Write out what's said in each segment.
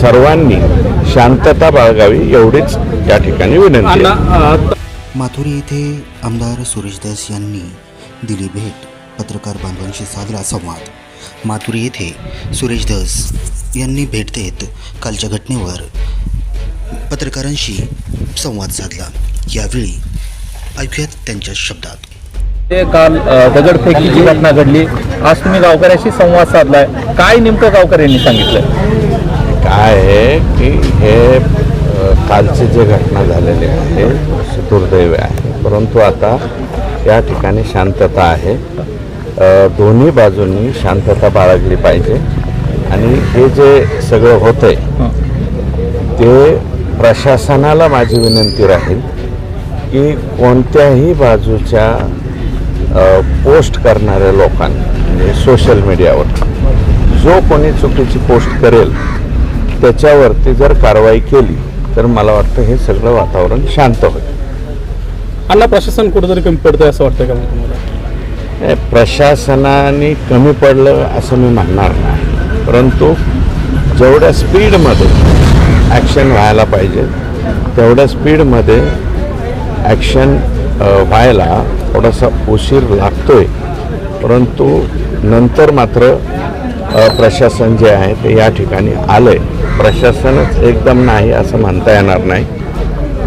सर्वांनी शांतता बाळगावी एवढीच या ठिकाणी विनंती. माथुरी येथे आमदार सुरेशदास यांनी दिली भेट पत्रकार बांधवांशी साधला संवाद. माथुरी येथे सुरेशदास यांनी भेट देत कालच्या घटनेवर पत्रकारांशी संवाद साधला. यावेळी ऐकूयात त्यांच्या शब्दात. ते काल दगडफेकीची घटना घडली. आज तुम्ही गावकऱ्याशी संवाद साधलाय. काय नेमकं गावकऱ्यांनी सांगितलं? काय आहे की हे कालची जे घटना झालेली आहे दुर्दैव आहे. परंतु आता या ठिकाणी शांतता आहे. दोन्ही बाजूंनी शांतता बाळगली पाहिजे. आणि हे जे सगळं होतंय ते प्रशासनाला माझी विनंती राहील की कोणत्याही बाजूच्या पोस्ट करणाऱ्या लोकांनी म्हणजे सोशल मीडियावर जो कोणी चुकीची पोस्ट करेल त्याच्यावरती जर कारवाई केली तर मला वाटतं हे सगळं वातावरण शांत होईल. अण्णा प्रशासन कुठेतरी कमी पडतंय असं वाटतं का मग तुम्हाला? हे प्रशासनाने कमी पडलं असं मी म्हणणार नाही. परंतु जेवढ्या स्पीडमध्ये ॲक्शन व्हायला पाहिजे तेवढ्या स्पीडमध्ये ॲक्शन व्हायला थोडासा उशीर लागतोय. परंतु नंतर मात्र प्रशासन जे आहे ते या ठिकाणी आलं आहे प्रशासनच एकदम नाही असं म्हणता येणार नाही.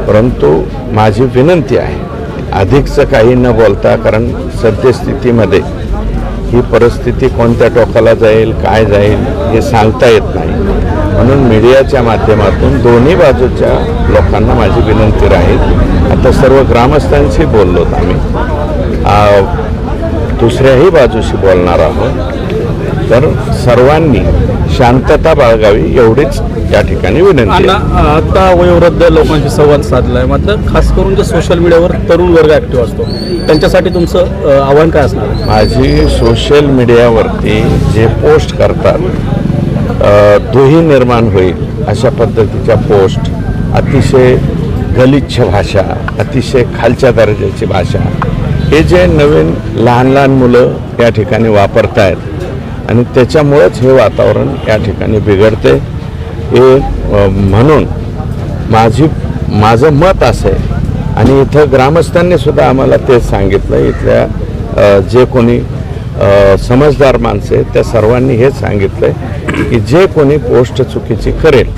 परंतु माझी विनंती आहे अधिकचं काही न बोलता कारण सद्यस्थितीमध्ये ही परिस्थिती कोणत्या टोकाला जाईल काय जाईल हे सांगता येत नाही. म्हणून मीडियाच्या माध्यमातून दोन्ही बाजूच्या लोकांना माझी विनंती राहील. आता सर्व ग्रामस्थांशी बोललोत आम्ही. दुसऱ्याही बाजूशी बोलणार आहोत. तर सर्वांनी शांतता बाळगावी एवढीच या ठिकाणी विनंती आहे. आता वयोवृद्ध लोकांशी संवाद साधलाय मात्र खास करून जे सोशल मीडियावर तरुण वर्ग ऍक्टिव्ह असतो त्यांच्यासाठी तुमचं आव्हान काय असणार आहे? माझी सोशल मीडियावरती जे पोस्ट करतात दुही निर्माण होईल अशा पद्धतीच्या पोस्ट अतिशय गलिच्छ भाषा अतिशय खालच्या दर्जाची भाषा हे जे नवीन लहान लहान मुलं या ठिकाणी वापरत आहेत आणि त्याच्यामुळंच हे वातावरण या ठिकाणी बिघडते. हे म्हणून माझी माझं मत असं आहे. आणि इथं ग्रामस्थांनी सुद्धा आम्हाला तेच सांगितलं इथल्या जे कोणी समजदार माणसे त्या सर्वांनी हेच सांगितलं की जे कोणी पोस्ट चुकीची करेल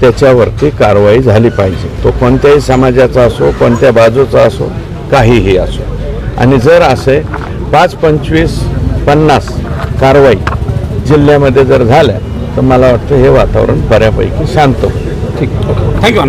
त्याच्यावरती कारवाई झाली पाहिजे. तो कोणत्याही समाजाचा असो कोणत्या बाजूचा असो काहीही असो. आणि जर असे पाच पंचवीस पन्नास कारवाई जिल्ह्यामध्ये जर झाल्या तर मला वाटतं हे वातावरण बऱ्यापैकी शांत होईल. ठीक. थँक्यू